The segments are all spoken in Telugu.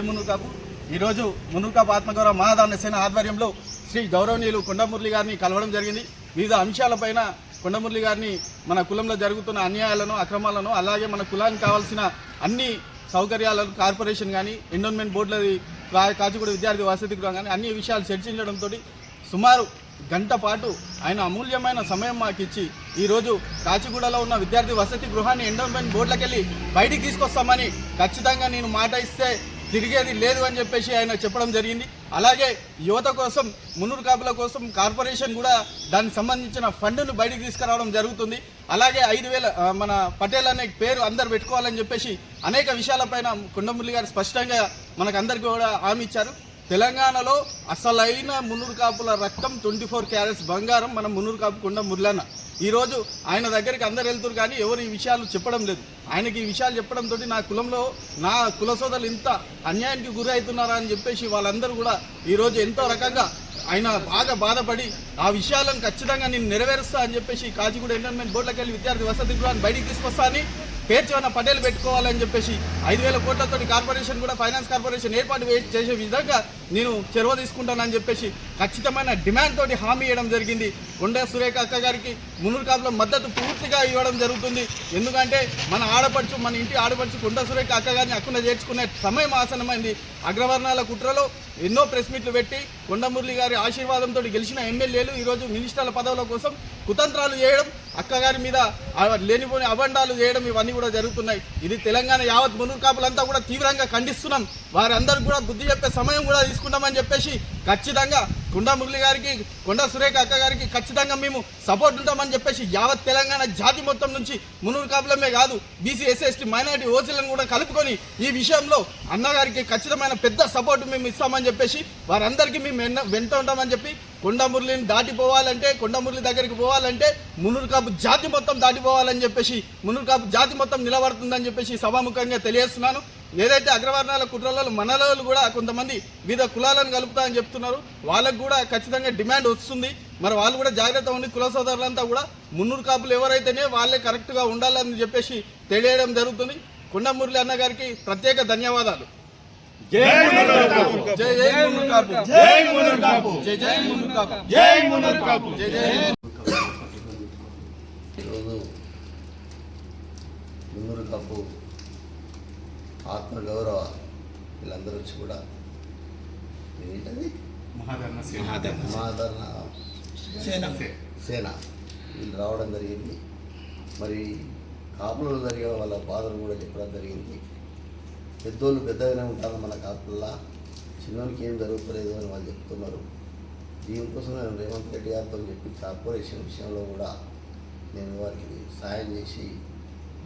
జై మున్నూరు ఈరోజు మునుకాపు ఆత్మగౌరవ మహాదాన సేన ఆధ్వర్యంలో శ్రీ గౌరవనీయులు కొండమురళి గారిని కలవడం జరిగింది. వివిధ అంశాలపైన కొండమురళి గారిని మన కులంలో జరుగుతున్న అన్యాయాలను అక్రమాలను అలాగే మన కులానికి కావాల్సిన అన్ని సౌకర్యాలను కార్పొరేషన్ కానీ ఎండోన్మెంట్ బోర్డులది కాచిగూడ విద్యార్థి వసతి గృహం కానీ అన్ని విషయాలు చర్చించడంతో సుమారు గంట పాటు ఆయన అమూల్యమైన సమయం మాకు ఇచ్చి ఈరోజు కాచిగూడలో ఉన్న విద్యార్థి వసతి గృహాన్ని ఎండోన్మెంట్ బోర్డులకు వెళ్ళి బయటికి తీసుకొస్తామని ఖచ్చితంగా నేను మాట ఇస్తే తిరిగేది లేదు అని చెప్పేసి ఆయన చెప్పడం జరిగింది. అలాగే యువత కోసం మునురు కాపుల కోసం కార్పొరేషన్ కూడా దానికి సంబంధించిన ఫండ్ను బయటికి తీసుకురావడం జరుగుతుంది. అలాగే ఐదు వేల మన పటేల్ అనే పేరు అందరు పెట్టుకోవాలని చెప్పేసి అనేక విషయాలపైన కుండమురళి గారు స్పష్టంగా మనకందరికీ కూడా హామీ ఇచ్చారు. తెలంగాణలో అసలైన మున్నూరు కాపుల రక్తం ట్వంటీ ఫోర్ క్యారెట్స్ బంగారం మన మున్నూరు కాపు కొండ ఈరోజు ఆయన దగ్గరికి అందరు వెళ్తున్నారు కానీ ఎవరు ఈ విషయాలు చెప్పడం లేదు. ఆయనకి ఈ విషయాలు చెప్పడంతో నా కులంలో నా కుల సోదరులు ఇంత అన్యాయానికి గురి అవుతున్నారా అని చెప్పేసి వాళ్ళందరూ కూడా ఈరోజు ఎంతో రకంగా ఆయన బాగా బాధపడి ఆ విషయాలను ఖచ్చితంగా నేను నెరవేరుస్తా అని చెప్పేసి కాచిగూడ ఎంటర్మెంట్ బోర్డులకు వెళ్ళి విద్యార్థి వసతి గృహాన్ని బయటికి తీసుకొస్తా అని పేర్చన్న పటేలు పెట్టుకోవాలని చెప్పేసి ఐదు వేల కోట్లతో కార్పొరేషన్ కూడా ఫైనాన్స్ కార్పొరేషన్ ఏర్పాటు చేసే విధంగా నేను చొరవ తీసుకుంటానని చెప్పేసి ఖచ్చితమైన డిమాండ్ తోటి హామీ ఇవ్వడం జరిగింది. కొండ సురేఖ అక్క గారికి మునురు కాపుల మద్దతు పూర్తిగా ఇవ్వడం జరుగుతుంది. ఎందుకంటే మన ఆడపడుచు మన ఇంటి ఆడపడుచు కొండ సురేఖ అక్క గారిని అక్కున చేర్చుకునే సమయం ఆసనమైంది అగ్రవర్ణాల కుట్రలో ఎన్నో ప్రెస్ మీట్లు పెట్టి కొండమురళి గారి ఆశీర్వాదంతో గెలిచిన ఎమ్మెల్యేలు ఈరోజు మినిస్టర్ల పదవుల కోసం కుతంత్రాలు చేయడం అక్కగారి మీద లేనిపోని అబండాలు చేయడం ఇవన్నీ కూడా జరుగుతున్నాయి. ఇది తెలంగాణ యావత్ మునుగు కాపులంతా కూడా తీవ్రంగా ఖండిస్తున్నాం. వారందరూ కూడా బుద్ధి చెప్పే సమయం కూడా తీసుకుంటామని చెప్పేసి ఖచ్చితంగా కొండా మురళి గారికి కొండా సురేఖ అక్క గారికి ఖచ్చితంగా మేము సపోర్ట్ ఉంటామని చెప్పేసి యావత్ తెలంగాణ జాతి మొత్తం నుంచి మునూరు కాపులమే కాదు బీసీ ఎస్ఎస్టీ మైనార్టీ ఓసీలను కూడా కలుపుకొని ఈ విషయంలో అన్నగారికి ఖచ్చితమైన పెద్ద సపోర్ట్ మేము ఇస్తామని చెప్పేసి వారందరికీ మేము వెన్న- వెంట ఉంటామని చెప్పి కొండ మురళిని దాటిపోవాలంటే కొండ మురళి దగ్గరికి పోవాలంటే మునూరు కాపు జాతి మొత్తం దాటిపోవాలని చెప్పేసి మునూరు కాపు జాతి మొత్తం నిలబడుతుందని చెప్పేసి సభాముఖంగా తెలియజేస్తున్నాను. ఏదైతే అగ్రవర్ణాల కుట్రలలో మనలలో కూడా కొంతమంది వివిధ కులాలను కలుపుతా అని చెప్తున్నారు వాళ్ళకు కూడా ఖచ్చితంగా డిమాండ్ వస్తుంది. మరి వాళ్ళు కూడా జాగ్రత్త ఉండి కుల సోదరులంతా కూడా మున్నూరు కాపులు ఎవరైతేనే వాళ్ళే కరెక్ట్గా ఉండాలని చెప్పేసి తెలియడం జరుగుతుంది. కొండ మురళి అన్న గారికి ప్రత్యేక ధన్యవాదాలు. జై జై జై మున్నూరు కాపు. జై మునర్ కాపు. జై జై మున్నూరు కాపు. జై మునర్ కాపు. జై జై ఈరోజు మున్నూరు కప్పు ఆత్మగౌరవ వీళ్ళందరూ వచ్చి కూడా ఏంటది? మహాధరణ సేన. వీళ్ళు రావడం జరిగింది. మరి కాపులలో జరిగే వాళ్ళ బాధలు కూడా చెప్పడం జరిగింది. పెద్దోళ్ళు పెద్దగానే ఉంటారు మన కాపుల్లో చిన్నోనికి ఏం జరుగుతలేదు అని వాళ్ళు చెప్తున్నారు. దీనికోసం నేను రేవంత్ రెడ్డి గారితో చెప్పి కార్పొరేషన్ విషయంలో కూడా నేను వారికి సాయం చేసి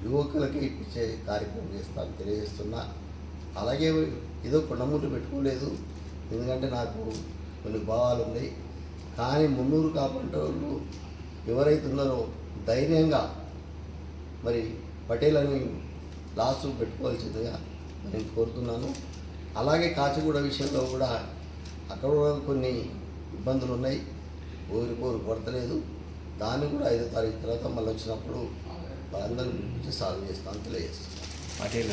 యువకులకి ఇప్పించే కార్యక్రమం చేస్తాను తెలియజేస్తున్నా. అలాగే ఏదో కొండముట్టు పెట్టుకోలేదు. ఎందుకంటే నాకు కొన్ని భావాలు ఉన్నాయి. కానీ మున్నూరు కాపాడే వాళ్ళు ఎవరైతే ఉన్నారో ధైర్యంగా మరి పటేల్ అని లాస్ట్ పెట్టుకోవాల్సిందిగా నేను కోరుతున్నాను. అలాగే కాచిగూడ విషయంలో కూడా అక్కడ కూడా కొన్ని ఇబ్బందులు ఉన్నాయి. ఊరికోరు కొడతలేదు దాన్ని కూడా ఐదో తారీఖు తర్వాత మళ్ళీ వచ్చినప్పుడు వాళ్ళందరూ సాల్వ్ చేస్తాను తెలియజేస్తాను పటేల్